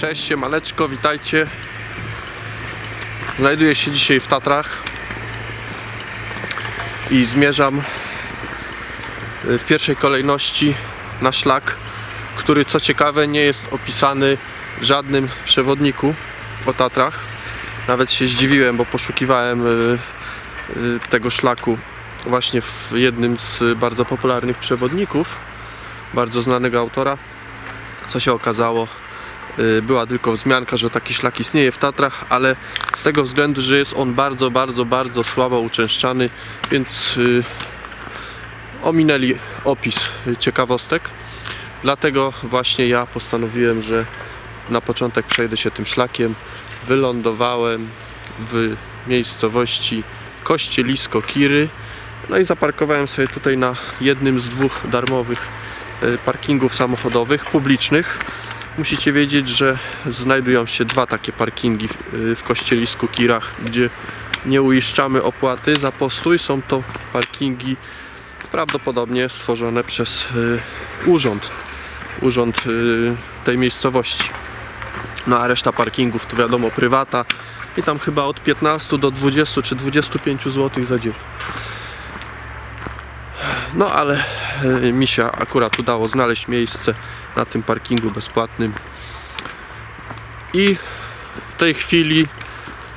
Cześć, siemaneczko, witajcie. Znajduję się dzisiaj w Tatrach i zmierzam y, w pierwszej kolejności na szlak, który co ciekawe nie jest opisany w żadnym przewodniku o Tatrach. Nawet się zdziwiłem, bo poszukiwałem y, y, tego szlaku właśnie w jednym z bardzo popularnych przewodników, bardzo znanego autora. Co się okazało, była tylko wzmianka, że taki szlak istnieje w Tatrach, ale z tego względu, że jest on bardzo, bardzo, bardzo słabo uczęszczany, więc y, ominęli opis y, ciekawostek. Dlatego właśnie ja postanowiłem, że na początek przejdę się tym szlakiem. Wylądowałem w miejscowości Kościelisko Kiry. No i zaparkowałem sobie tutaj na jednym z dwóch darmowych e, parkingów samochodowych publicznych. Musicie wiedzieć, że znajdują się dwa takie parkingi w, e, w Kościelisku Kirach, gdzie nie uiszczamy opłaty za postój. Są to parkingi prawdopodobnie stworzone przez e, urząd, urząd e, tej miejscowości. No a reszta parkingów to wiadomo prywata i tam chyba od 15 do 20 czy 25 zł za dzień. No ale e, mi się akurat udało znaleźć miejsce na tym parkingu bezpłatnym. I w tej chwili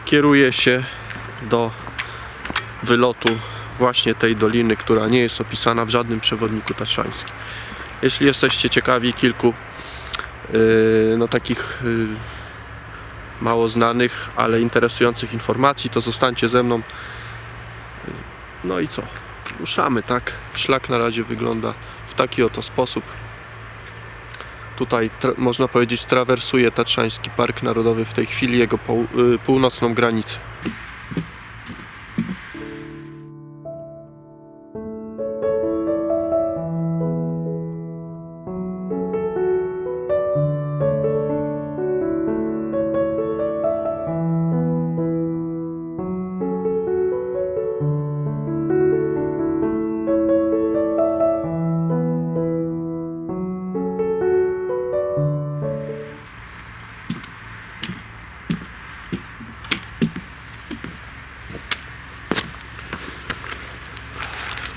kieruję się do wylotu właśnie tej doliny, która nie jest opisana w żadnym przewodniku tatrzańskim. Jeśli jesteście ciekawi kilku yy, no takich yy, mało znanych, ale interesujących informacji, to zostańcie ze mną. No i co? Ruszamy, tak? Szlak na razie wygląda w taki oto sposób. Tutaj można powiedzieć trawersuje Tatrzański Park Narodowy w tej chwili jego y, północną granicę.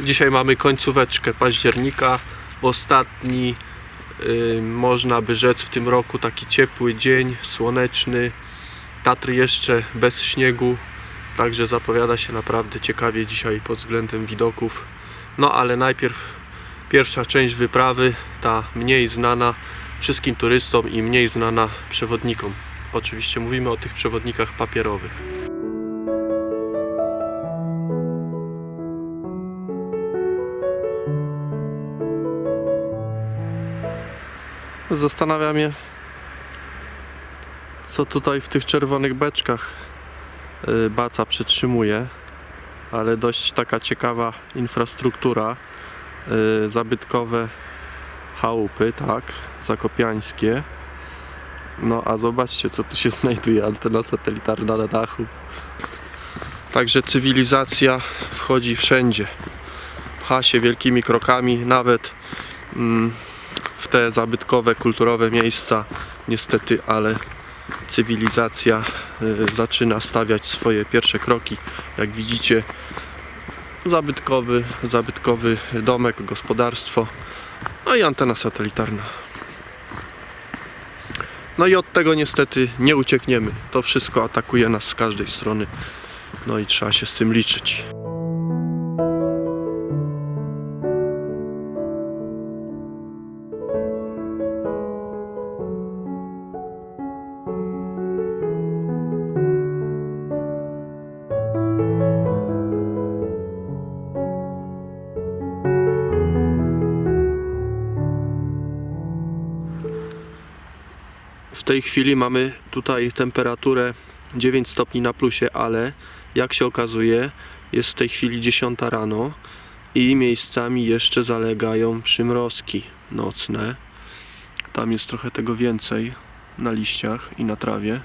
Dzisiaj mamy końcóweczkę października. Ostatni, y, można by rzec, w tym roku taki ciepły dzień, słoneczny. Tatry jeszcze bez śniegu, także zapowiada się naprawdę ciekawie dzisiaj pod względem widoków. No ale najpierw pierwsza część wyprawy, ta mniej znana wszystkim turystom i mniej znana przewodnikom. Oczywiście mówimy o tych przewodnikach papierowych. Zastanawia mnie, co tutaj w tych czerwonych beczkach y, baca przytrzymuje, ale dość taka ciekawa infrastruktura, y, zabytkowe chałupy, tak, zakopiańskie. No a zobaczcie, co tu się znajduje, antena satelitarna na dachu. Także cywilizacja wchodzi wszędzie. Pcha się wielkimi krokami, nawet mm, te zabytkowe, kulturowe miejsca. Niestety, ale cywilizacja y, zaczyna stawiać swoje pierwsze kroki. Jak widzicie, zabytkowy, zabytkowy domek, gospodarstwo, no i antena satelitarna. No i od tego niestety nie uciekniemy. To wszystko atakuje nas z każdej strony. No i trzeba się z tym liczyć. Tej chwili mamy tutaj temperaturę 9 stopni na plusie, ale jak się okazuje, jest w tej chwili 10 rano i miejscami jeszcze zalegają przymrozki nocne. Tam jest trochę tego więcej na liściach i na trawie.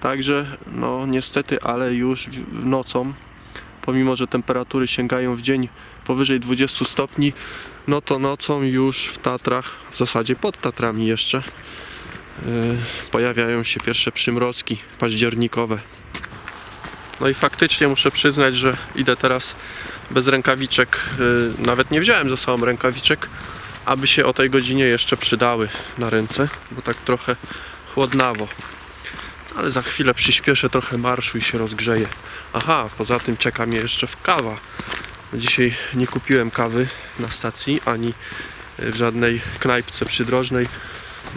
Także, no niestety, ale już w, nocą, pomimo że temperatury sięgają w dzień powyżej 20 stopni, no to nocą już w Tatrach, w zasadzie pod Tatrami jeszcze, pojawiają się pierwsze przymrozki październikowe. No i faktycznie muszę przyznać, że idę teraz bez rękawiczek. y, Nawet nie wziąłem ze sobą rękawiczek, aby się o tej godzinie jeszcze przydały na ręce, bo tak trochę chłodnawo. Ale za chwilę przyspieszę trochę marszu i się rozgrzeję. Aha, poza tym czeka mnie jeszcze w kawa. Dzisiaj nie kupiłem kawy na stacji ani w żadnej knajpce przydrożnej.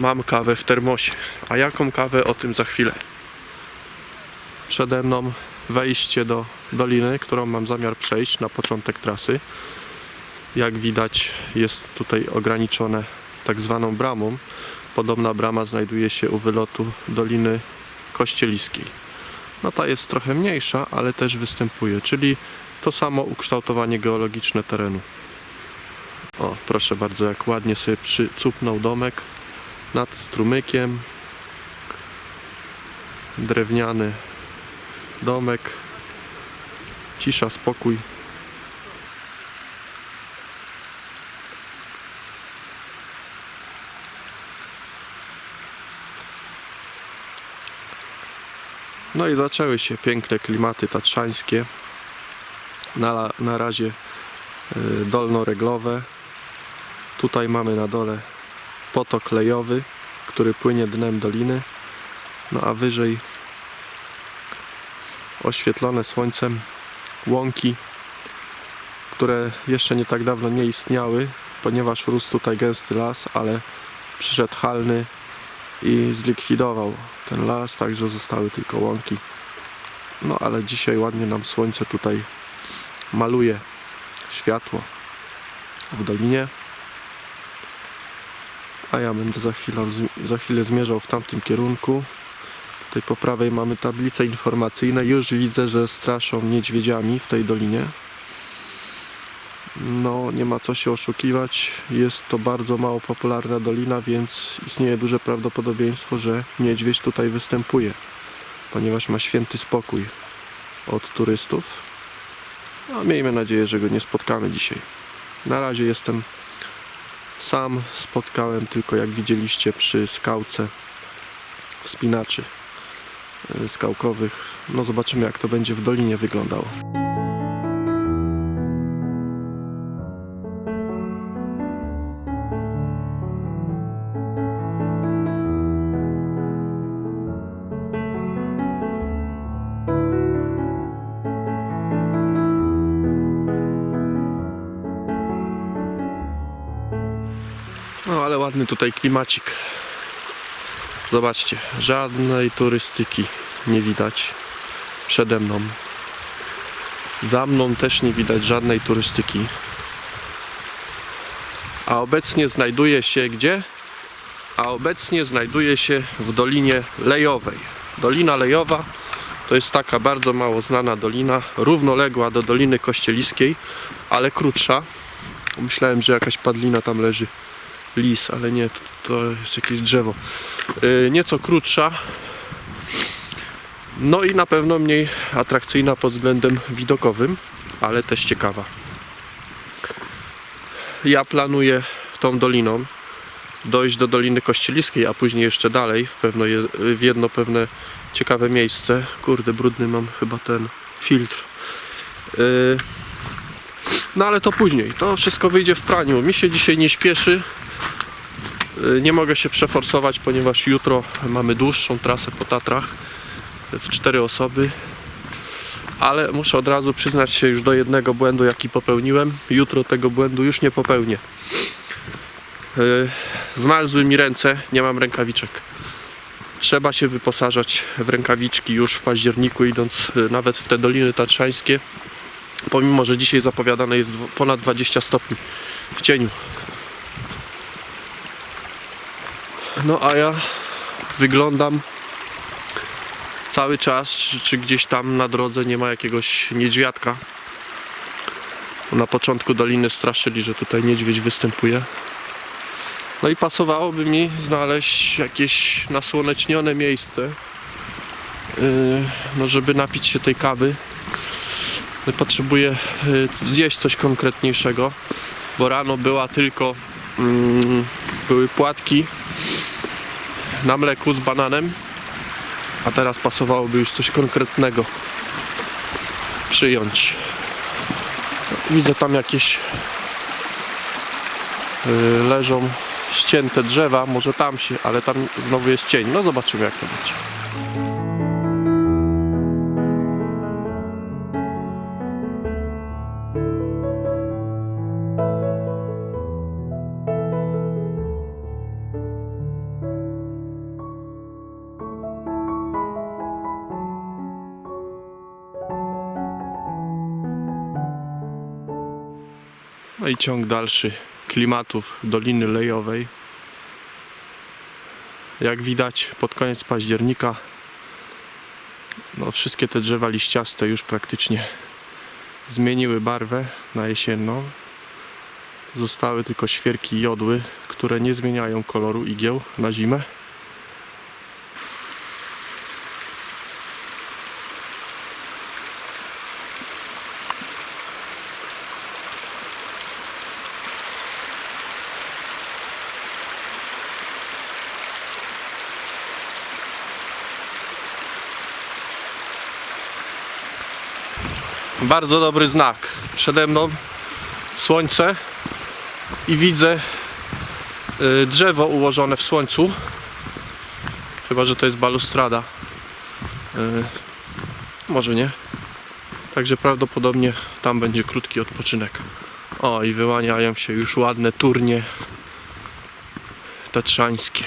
Mam kawę w termosie. A jaką kawę o tym za chwilę. Przede mną wejście do doliny, którą mam zamiar przejść na początek trasy. Jak widać jest tutaj ograniczone tak zwaną bramą. Podobna brama znajduje się u wylotu Doliny Kościeliskiej. No ta jest trochę mniejsza, ale też występuje, czyli to samo ukształtowanie geologiczne terenu. O, proszę bardzo, jak ładnie sobie przycupnął domek nad strumykiem. Drewniany domek. Cisza, spokój. No i zaczęły się piękne klimaty tatrzańskie. Na, na razie y, dolnoreglowe. Tutaj mamy na dole potok lejowy, który płynie dnem doliny. No a wyżej oświetlone słońcem łąki, które jeszcze nie tak dawno nie istniały, ponieważ rósł tutaj gęsty las, ale przyszedł halny i zlikwidował ten las, także zostały tylko łąki. No ale dzisiaj ładnie nam słońce tutaj maluje światło w dolinie. A ja będę za chwilę, za chwilę zmierzał w tamtym kierunku. Tutaj po prawej mamy tablice informacyjne. Już widzę, że straszą niedźwiedziami w tej dolinie. No, nie ma co się oszukiwać. Jest to bardzo mało popularna dolina, więc istnieje duże prawdopodobieństwo, że niedźwiedź tutaj występuje, ponieważ ma święty spokój od turystów. No, miejmy nadzieję, że go nie spotkamy dzisiaj. Na razie jestem sam. Spotkałem tylko, jak widzieliście, przy skałce wspinaczy y, skałkowych. No zobaczymy, jak to będzie w dolinie wyglądało. Ale ładny tutaj klimacik. Zobaczcie, żadnej turystyki nie widać przede mną. Za mną też nie widać żadnej turystyki. A obecnie znajduje się gdzie? A obecnie znajduje się w Dolinie Lejowej. Dolina Lejowa to jest taka bardzo mało znana dolina, równoległa do Doliny Kościeliskiej, ale krótsza. Myślałem, że jakaś padlina tam leży lis, ale nie, to, to jest jakieś drzewo. Yy, nieco krótsza. No i na pewno mniej atrakcyjna pod względem widokowym, ale też ciekawa. Ja planuję tą doliną dojść do Doliny Kościeliskiej, a później jeszcze dalej w, pewno je, w jedno pewne ciekawe miejsce. Kurde, brudny mam chyba ten filtr. Yy, no ale to później. To wszystko wyjdzie w praniu. Mi się dzisiaj nie śpieszy. Y, Nie mogę się przeforsować, ponieważ jutro mamy dłuższą trasę po Tatrach w cztery osoby. Ale muszę od razu przyznać się już do jednego błędu, jaki popełniłem. Jutro tego błędu już nie popełnię. Y, Zmarzły mi ręce, nie mam rękawiczek. Trzeba się wyposażać w rękawiczki już w październiku, idąc y, nawet w te doliny tatrzańskie. Pomimo, że dzisiaj zapowiadane jest ponad 20 stopni w cieniu. No a ja wyglądam cały czas, czy, gdzieś tam na drodze nie ma jakiegoś niedźwiadka. Na początku doliny straszyli, że tutaj niedźwiedź występuje. No i pasowałoby mi znaleźć jakieś nasłonecznione miejsce, yy, no żeby napić się tej kawy. Potrzebuję yy, zjeść coś konkretniejszego, bo rano była tylko, mm, były płatki na mleku z bananem. A teraz pasowałoby już coś konkretnego przyjąć. Widzę tam jakieś y, leżą ścięte drzewa, może tam się, ale tam znowu jest cień. No zobaczymy jak to będzie. No i ciąg dalszy klimatów Doliny Lejowej. Jak widać pod koniec października no wszystkie te drzewa liściaste już praktycznie zmieniły barwę na jesienną. Zostały tylko świerki jodły, które nie zmieniają koloru igieł na zimę. Bardzo dobry znak. Przede mną słońce i widzę y, drzewo ułożone w słońcu. Chyba, że to jest balustrada. Y, Może nie. Także prawdopodobnie tam będzie krótki odpoczynek. O, i wyłaniają się już ładne turnie tatrzańskie.